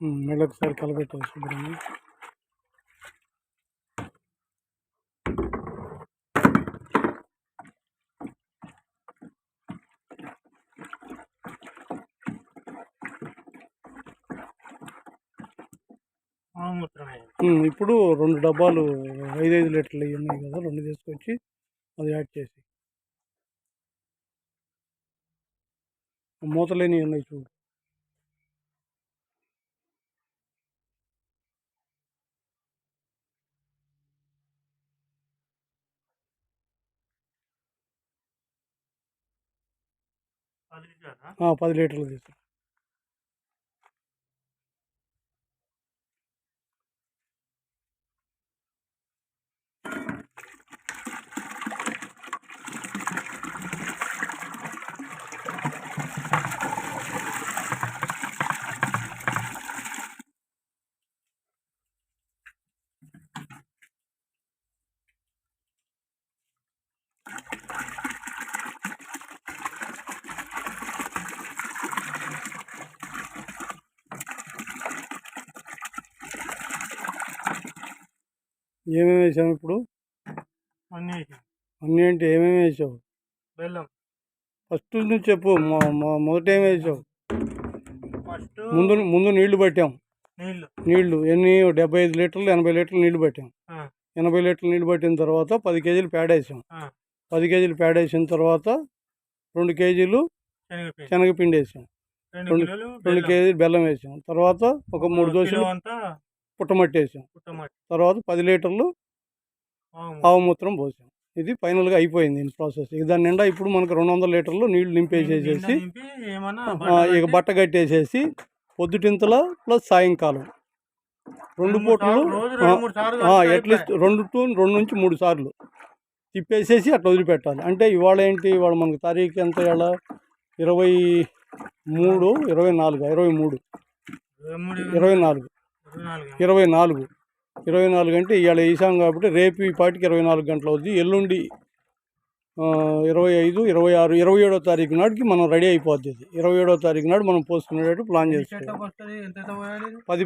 ఉమ్, మళ్ళీ ఒకసారి కలపెట్టాలి శుభ్రంగా. ఇప్పుడు రెండు డబ్బాలు ఐదు ఐదు లీటర్లు ఉన్నాయి కదా రెండు తీసుకొచ్చి అది యాడ్ చేసి. మూతలేని ఉన్నాయి చూడు. పది లీటర్లా? ఆ, ఏమేమి వేసాము ఇప్పుడు? అన్నీ వేసాం. అన్నీ అంటే ఏమేమి వేసావు? బెల్లం. ఫస్ట్ నుంచి చెప్పు మొదట ఏం వేసావు? ఫస్ట్ ముందు ముందు నీళ్ళు పట్టాం. నీళ్ళు నీళ్ళు ఎన్ని? డెబ్బై ఐదు లీటర్లు ఎనభై లీటర్లు నీళ్ళు పట్టాం. ఎనభై లీటర్లు నీళ్ళు పట్టిన తర్వాత పది కేజీలు పేడ వేసాం. పది కేజీలు పేడ వేసిన తర్వాత రెండు కేజీలు శనగపిండి. వేసాం. రెండు రెండు-. కేజీలు బెల్లం వేసాం. తర్వాత ఒక మూడు దోశలు పుట్టమట్టి వేసాం పుట్టమట్టి తర్వాత పది లీటర్లు ఆవు. ఆవుమూత్రం పోసాం. ఇది ఫైనల్గా అయిపోయింది ఈ ప్రాసెస్. ఇక దాని నిండా ఇప్పుడు మనకు రెండు వందల లీటర్లు నీళ్ళు నింపేసేసేసి ఇక బట్ట కట్టేసేసి పొద్దుటింతల ప్లస్ సాయంకాలం రెండు పూటలు అట్లీస్ట్ రెండు టు రెండు నుంచి మూడు సార్లు తిప్పేసేసి అట్లా వదిలిపెట్టాలి. అంటే ఇవాళ ఏంటి? ఇవాళ మనకు తారీఖు ఎంత ఇవాళ? ఇరవై మూడు ఇరవై నాలుగు ఇరవై మూడు. ఇరవై నాలుగు. ఇరవై నాలుగు. ఇరవై నాలుగు. అంటే ఇవాళ వేసాం కాబట్టి రేపు ఈ పాటికి ఇరవై నాలుగు గంటలు అవుద్ది. ఎల్లుండి ఇరవై ఐదు ఇరవై ఆరు ఇరవై ఏడో తారీఖు నాటికి మనం రెడీ అయిపోద్ది ఇరవై ఏడో తారీఖు నాడు మనం పోసుకునేటట్టు ప్లాన్ చేసుకోవాలి ఇది? పది